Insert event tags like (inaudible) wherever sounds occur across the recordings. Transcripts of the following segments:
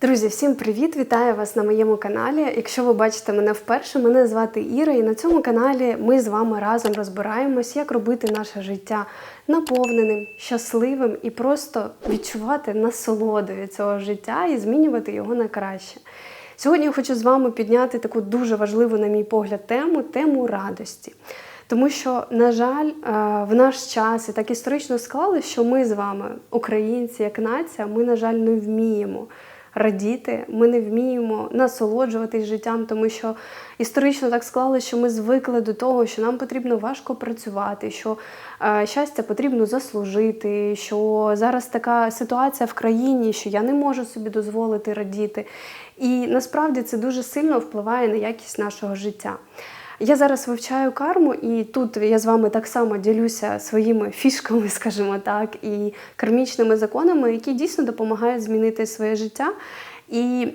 Друзі, всім привіт! Вітаю вас на моєму каналі. Якщо ви бачите мене вперше, мене звати Іра, і на цьому каналі ми з вами разом розбираємось, як робити наше життя наповненим, щасливим і просто відчувати насолоду від цього життя і змінювати його на краще. Сьогодні я хочу з вами підняти таку дуже важливу, на мій погляд, тему тему радості. Тому що, на жаль, е, в наш час і так історично склали, що ми з вами, українці, як нація, ми, на жаль, не вміємо радіти, ми не вміємо насолоджуватись життям, тому що історично так склалося, що ми звикли до того, що нам потрібно важко працювати, що е, щастя потрібно заслужити, що зараз така ситуація в країні, що я не можу собі дозволити радіти. І насправді це дуже сильно впливає на якість нашого життя. Я зараз вивчаю карму, і тут я з вами так само ділюся своїми фішками, (laughs) скажімо так, і кармічними законами, які дійсно допомагають змінити своє життя. І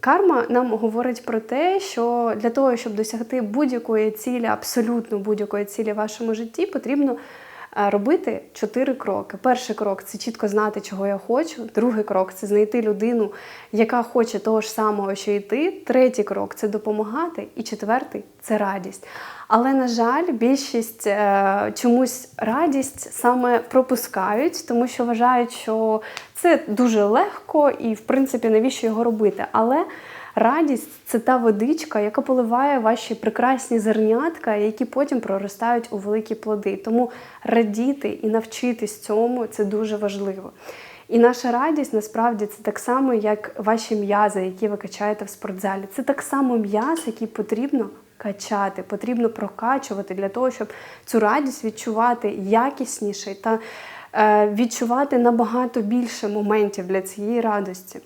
карма нам говорить про те, що для того, щоб досягти будь-якої цілі, абсолютно будь-якої цілі в вашому житті, потрібно робити чотири кроки. Перший крок це чітко знати, чого я хочу. Другий крок це знайти людину, яка хоче того ж самого, що і ти. Третій крок це допомагати. І четвертий це радість. Але, на жаль, більшість е, чомусь радість саме пропускають, тому що вважають, що це дуже легко і, в принципі, навіщо його робити. Але радість це та водичка, яка поливає ваші прекрасні зернятка, які потім проростають у великі плоди. Тому радіти і навчитись цьому це дуже важливо. І наша радість насправді це так само, як ваші м'язи, які ви качаєте в спортзалі. Це так само м'яз, який потрібно качати, потрібно прокачувати для того, щоб цю радість відчувати якісніше та е, відчувати набагато більше моментів для цієї радості.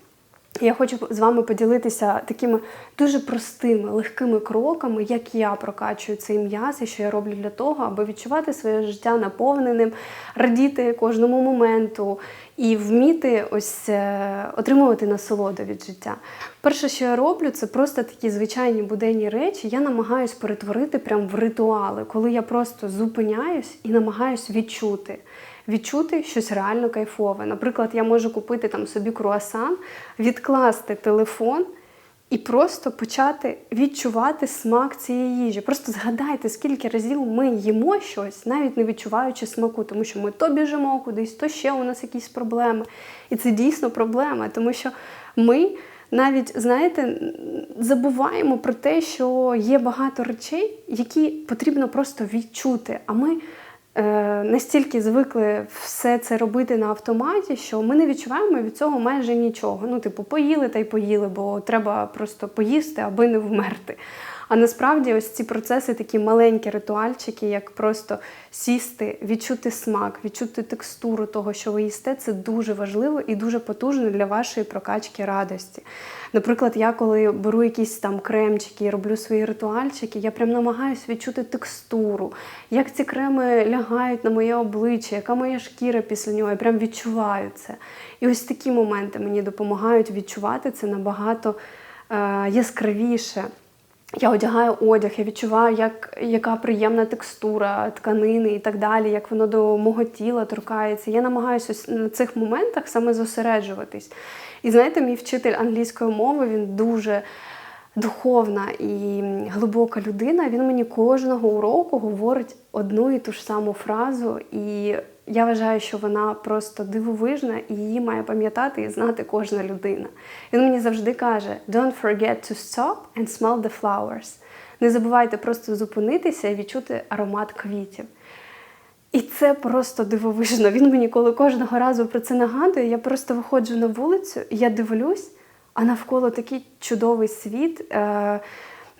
Я хочу з вами поділитися такими дуже простими, легкими кроками, як я прокачую цей м'яз і що я роблю для того, аби відчувати своє життя наповненим, радіти кожному моменту і вміти ось е, отримувати насолоду від життя. Перше, що я роблю, це просто такі звичайні буденні речі. Я намагаюсь перетворити прямо в ритуали, коли я просто зупиняюсь і намагаюсь відчути відчути щось реально кайфове. Наприклад, я можу купити там собі круасан, відкласти телефон. І просто почати відчувати смак цієї їжі. Просто згадайте, скільки разів ми їмо щось, навіть не відчуваючи смаку, тому що ми то біжимо кудись, то ще у нас якісь проблеми. І це дійсно проблема, тому що ми навіть, знаєте, забуваємо про те, що є багато речей, які потрібно просто відчути. А ми настільки звикли все це робити на автоматі, що ми не відчуваємо від цього майже нічого. Ну, типу, поїли та й поїли, бо треба просто поїсти, аби не вмерти. А насправді ось ці процеси такі маленькі ритуальчики, як просто сісти, відчути смак, відчути текстуру того, що ви їсте, це дуже важливо і дуже потужно для вашої прокачки радості. Наприклад, я коли беру якісь там кремчики і роблю свої ритуальчики, я прям намагаюся відчути текстуру, як ці креми лягають на моє обличчя, яка моя шкіра після нього. Я прям відчуваю це. І ось такі моменти мені допомагають відчувати це набагато е, яскравіше. Я одягаю одяг, я відчуваю, як, яка приємна текстура тканини і так далі, як воно до мого тіла торкається. Я намагаюся на цих моментах саме зосереджуватись. І знаєте, мій вчитель англійської мови він дуже духовна і глибока людина. Він мені кожного уроку говорить одну і ту ж саму фразу. І я вважаю, що вона просто дивовижна і її має пам'ятати і знати кожна людина. Він мені завжди каже: Don't forget to stop and smell the flowers. Не забувайте просто зупинитися і відчути аромат квітів. І це просто дивовижно. Він мені коли кожного разу про це нагадує, я просто виходжу на вулицю, я дивлюсь, а навколо такий чудовий світ. Е,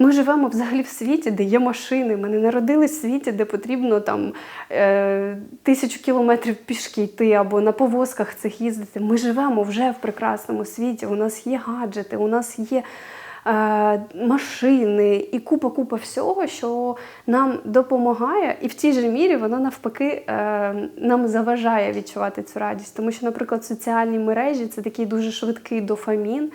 ми живемо взагалі в світі, де є машини. Ми не народились в світі, де потрібно там е, тисячу кілометрів пішки йти або на повозках цих їздити. Ми живемо вже в прекрасному світі. У нас є гаджети, у нас є е, машини і купа-купа всього, що нам допомагає, і в тій же мірі воно навпаки е, нам заважає відчувати цю радість. Тому що, наприклад, соціальні мережі це такий дуже швидкий дофамін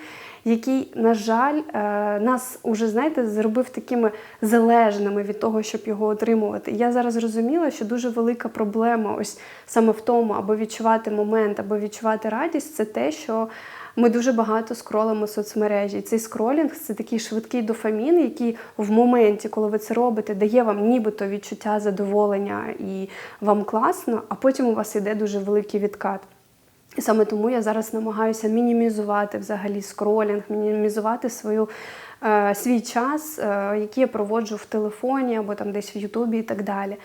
який, на жаль, е, нас уже, знаєте, зробив такими залежними від того, щоб його отримувати. Я зараз зрозуміла, що дуже велика проблема ось саме в тому, аби відчувати момент, аби відчувати радість, це те, що Ми дуже багато скролимо соцмережі. Цей скролінг це такий швидкий дофамін, який в моменті, коли ви це робите, дає вам нібито відчуття задоволення і вам класно, а потім у вас йде дуже великий відкат. І саме тому я зараз намагаюся мінімізувати взагалі скролінг, мінімізувати свою, е, свій час, е, який я проводжу в телефоні або там десь в Ютубі і так далі.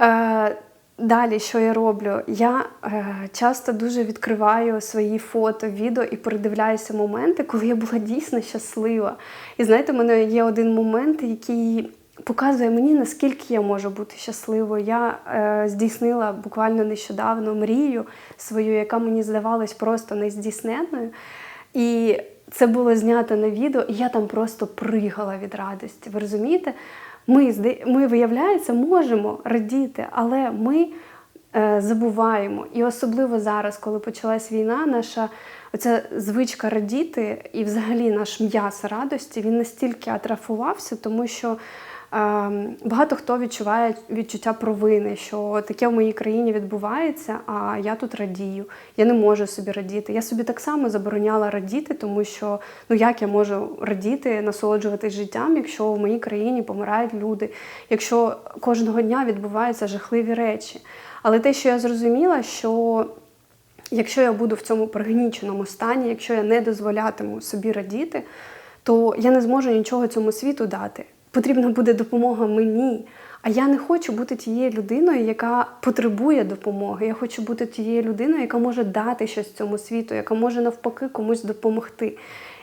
Е, Далі, що я роблю? Я е, часто дуже відкриваю свої фото, відео і передивляюся моменти, коли я була дійсно щаслива. І знаєте, в мене є один момент, який показує мені, наскільки я можу бути щасливою. Я е, здійснила буквально нещодавно мрію свою, яка мені здавалась просто нездійсненною. І це було знято на відео, і я там просто пригала від радості. Ви розумієте? Ми, ми виявляється, можемо радіти, але ми е, забуваємо. І особливо зараз, коли почалась війна, наша оця звичка радіти і взагалі наш м'яс радості він настільки атрафувався, тому що. Ем, багато хто відчуває відчуття провини, що таке в моїй країні відбувається, а я тут радію. Я не можу собі радіти. Я собі так само забороняла радіти, тому що ну як я можу радіти, насолоджуватись життям, якщо в моїй країні помирають люди, якщо кожного дня відбуваються жахливі речі. Але те, що я зрозуміла, що якщо я буду в цьому пригніченому стані, якщо я не дозволятиму собі радіти, то я не зможу нічого цьому світу дати потрібна буде допомога мені. А я не хочу бути тією людиною, яка потребує допомоги. Я хочу бути тією людиною, яка може дати щось цьому світу, яка може навпаки комусь допомогти.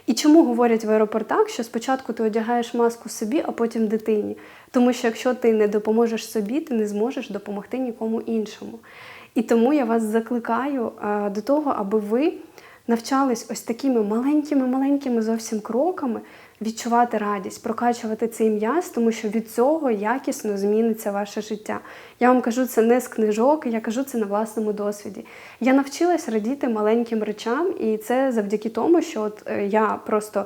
І чому говорять в аеропортах, що спочатку ти одягаєш маску собі, а потім дитині? Тому що якщо ти не допоможеш собі, ти не зможеш допомогти нікому іншому. І тому я вас закликаю до того, аби ви навчались ось такими маленькими-маленькими зовсім кроками відчувати радість, прокачувати цей м'яз, тому що від цього якісно зміниться ваше життя. Я вам кажу це не з книжок, я кажу це на власному досвіді. Я навчилась радіти маленьким речам, і це завдяки тому, що от е, я просто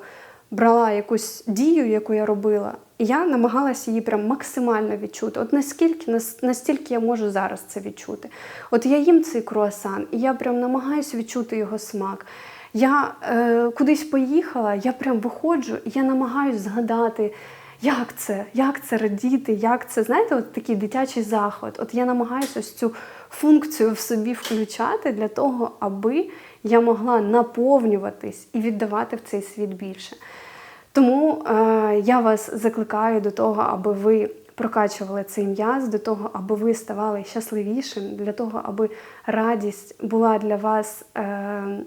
брала якусь дію, яку я робила, і я намагалася її прям максимально відчути. От наскільки настільки я можу зараз це відчути. От я їм цей круасан, і я прям намагаюся відчути його смак. Я е, кудись поїхала, я прям виходжу, і я намагаюся згадати, як це, як це радіти, як це, знаєте, от такий дитячий захват. От я намагаюся ось цю функцію в собі включати для того, аби я могла наповнюватись і віддавати в цей світ більше. Тому е, я вас закликаю до того, аби ви прокачували цей м'яз, до того, аби ви ставали щасливішим, для того, аби радість була для вас. Е,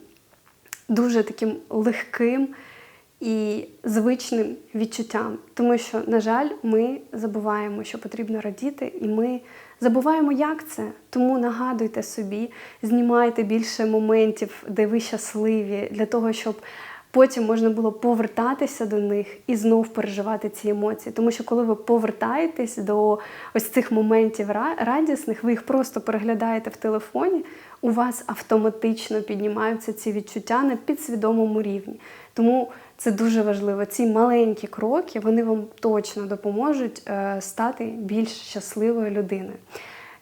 дуже таким легким і звичним відчуттям. Тому що, на жаль, ми забуваємо, що потрібно радіти, і ми забуваємо, як це. Тому нагадуйте собі, знімайте більше моментів, де ви щасливі, для того, щоб. Потім можна було повертатися до них і знов переживати ці емоції. Тому що коли ви повертаєтесь до ось цих моментів радісних, ви їх просто переглядаєте в телефоні, у вас автоматично піднімаються ці відчуття на підсвідомому рівні. Тому це дуже важливо. Ці маленькі кроки вони вам точно допоможуть е, стати більш щасливою людиною.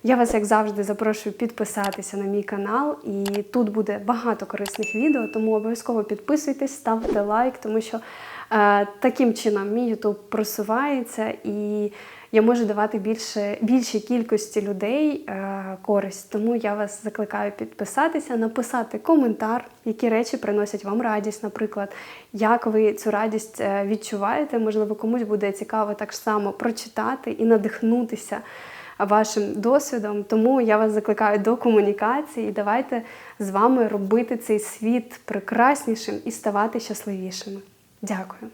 Я вас, як завжди, запрошую підписатися на мій канал, і тут буде багато корисних відео, тому обов'язково підписуйтесь, ставте лайк, тому що е, таким чином мій YouTube просувається і я можу давати більше, більшій кількості людей е, користь. Тому я вас закликаю підписатися, написати коментар, які речі приносять вам радість, наприклад, як ви цю радість е, відчуваєте. Можливо, комусь буде цікаво так само прочитати і надихнутися вашим досвідом. Тому я вас закликаю до комунікації. Давайте з вами робити цей світ прекраснішим і ставати щасливішими. Дякую.